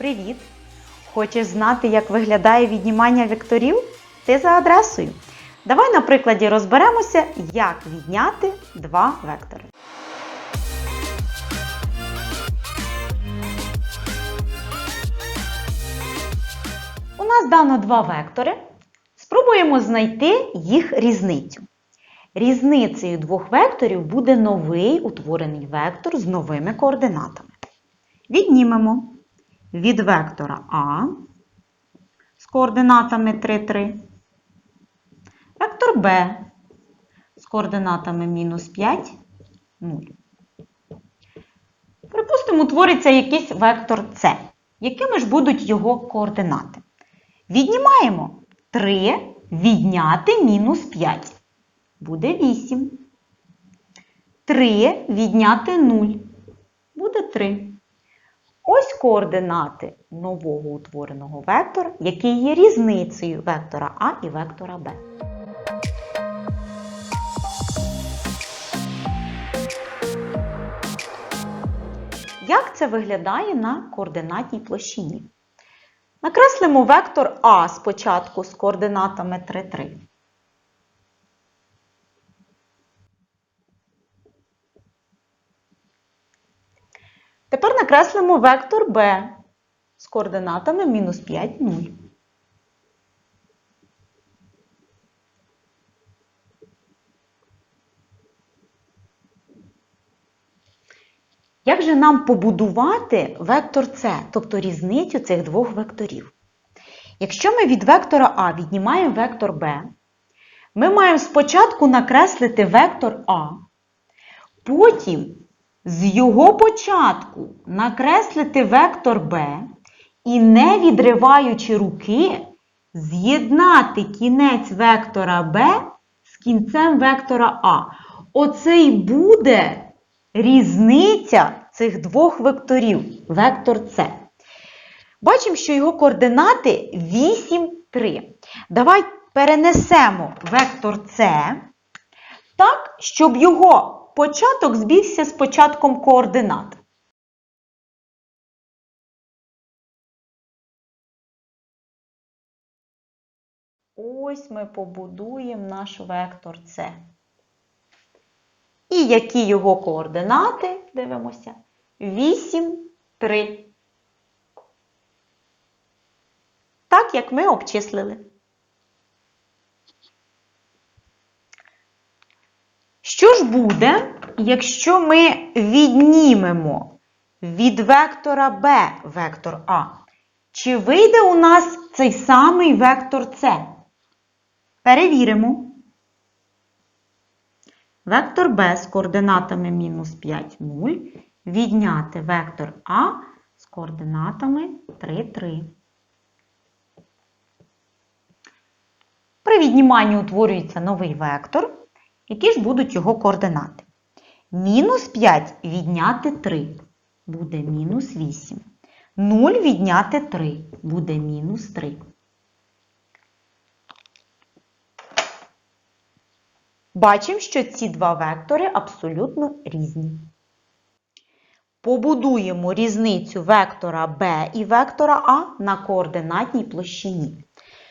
Привіт! Хочеш знати, як виглядає віднімання векторів? Ти за адресою. Давай на прикладі розберемося, як відняти два вектори. У нас дано два вектори. Спробуємо знайти їх різницю. Різницею двох векторів буде новий утворений вектор з новими координатами. Віднімемо від вектора А з координатами 3, 3, вектор Б з координатами мінус 5, 0. Припустимо, утвориться якийсь вектор С. Якими ж будуть його координати? Віднімаємо 3 відняти мінус 5. Буде 8. 3 відняти 0. Буде 3. Ось координати нового утвореного вектора, який є різницею вектора А і вектора Б. Як це виглядає на координатній площині? Накреслимо вектор А спочатку з координатами 3, 3. Накреслимо вектор b з координатами мінус 5, 0. Як же нам побудувати вектор С, тобто різницю цих двох векторів? Якщо ми від вектора А віднімаємо вектор b, ми маємо спочатку накреслити вектор А, потім з його початку накреслити вектор b і, не відриваючи руки, з'єднати кінець вектора b з кінцем вектора А. Оце й буде різниця цих двох векторів, вектор С. Бачимо, що його координати 8, 3. Давай перенесемо вектор С так, щоб його початок збігся з початком координат. Ось ми побудуємо наш вектор С. І які його координати, дивимося, 8, 3. Так, як ми обчислили. Що ж буде, якщо ми віднімемо від вектора b вектор А? Чи вийде у нас цей самий вектор С? Перевіримо. Вектор b з координатами мінус 5, 0. Відняти вектор А з координатами 3, 3. При відніманні утворюється новий вектор. Які ж будуть його координати? Мінус 5 відняти 3 буде мінус 8. 0 відняти 3 буде мінус 3. Бачимо, що ці два вектори абсолютно різні. Побудуємо різницю вектора b і вектора А на координатній площині.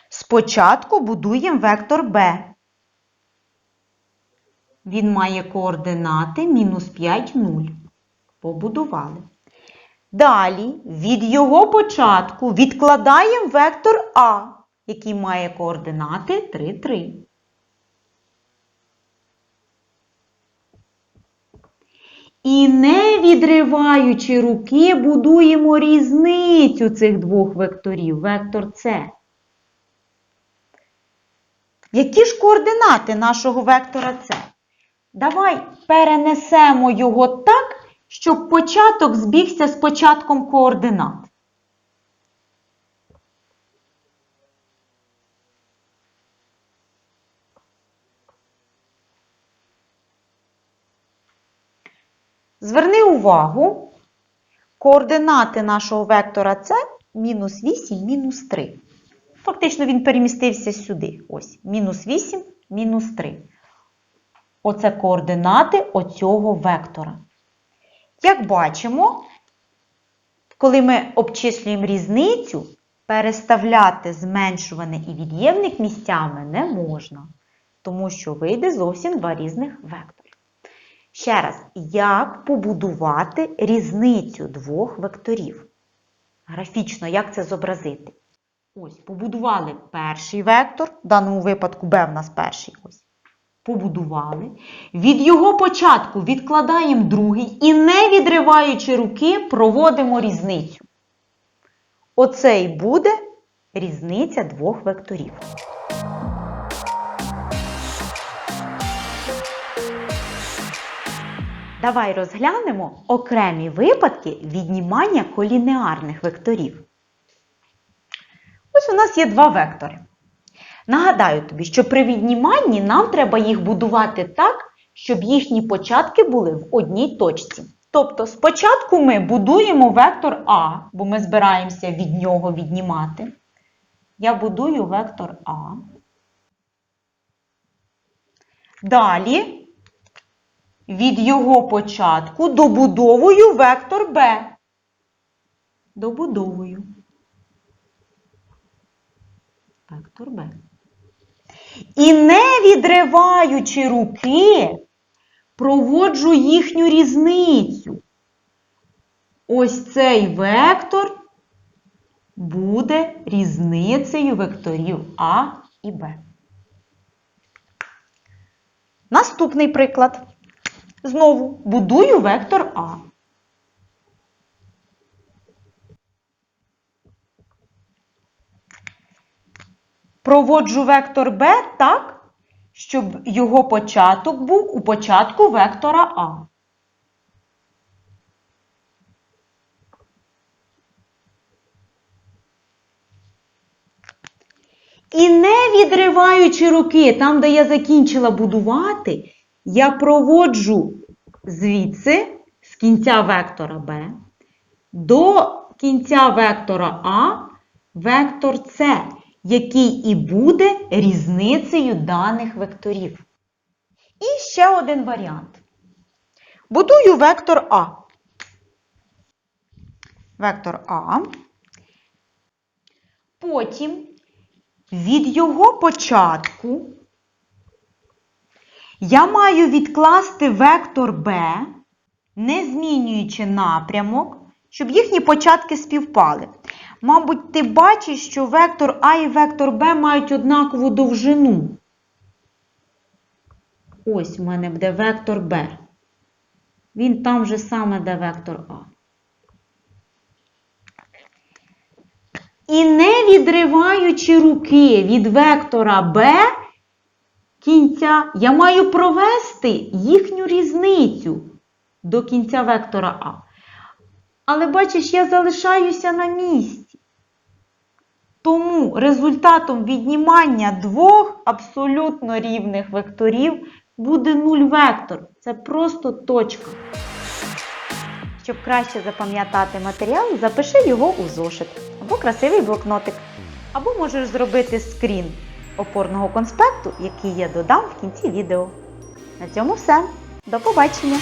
Спочатку будуємо вектор b. Він має координати мінус 5, 0. Побудували. Далі від його початку відкладаємо вектор А, який має координати 3, 3. І не відриваючи руки, будуємо різницю цих двох векторів, вектор С. Які ж координати нашого вектора С? Давай перенесемо його так, щоб початок збігся з початком координат. Зверни увагу, координати нашого вектора С мінус 8, мінус 3. Фактично він перемістився сюди. Ось, мінус 8, мінус 3. Оце координати оцього вектора. Як бачимо, коли ми обчислюємо різницю, переставляти зменшуване і від'ємник місцями не можна, тому що вийде зовсім два різних вектори. Ще раз, як побудувати різницю двох векторів? Графічно, як це зобразити? Ось, побудували перший вектор, в даному випадку b в нас перший. ось. Побудували. Від його початку відкладаємо другий і, не відриваючи руки, проводимо різницю. Оце і буде різниця двох векторів. Давай розглянемо окремі випадки віднімання колінеарних векторів. Ось у нас є два вектори. Нагадаю тобі, що при відніманні нам треба їх будувати так, щоб їхні початки були в одній точці. Тобто спочатку ми будуємо вектор А, бо ми збираємося від нього віднімати. Я будую вектор А. Далі від його початку добудовую вектор Б. Добудовую. Вектор Б. І не відриваючи руки, проводжу їхню різницю. Ось цей вектор буде різницею векторів А і Б. Наступний приклад. Знову будую вектор А. Проводжу вектор b так, щоб його початок був у початку вектора А. І не відриваючи руки, там, де я закінчила будувати, я проводжу звідси з кінця вектора b до кінця вектора А вектор С, який і буде різницею даних векторів. І ще один варіант. Будую вектор А. Вектор А. Потім від його початку я маю відкласти вектор b, не змінюючи напрямок, щоб їхні початки співпали. Мабуть, ти бачиш, що вектор А і вектор Б мають однакову довжину. Ось у мене буде вектор Б. Він там же саме де вектор А. І не відриваючи руки від вектора Б кінця, я маю провести їхню різницю до кінця вектора А. Але бачиш, я залишаюся на місці. Тому результатом віднімання двох абсолютно рівних векторів буде нуль вектор. Це просто точка. Щоб краще запам'ятати матеріал, запиши його у зошит або красивий блокнотик. Або можеш зробити скрін опорного конспекту, який я додам в кінці відео. На цьому все. До побачення!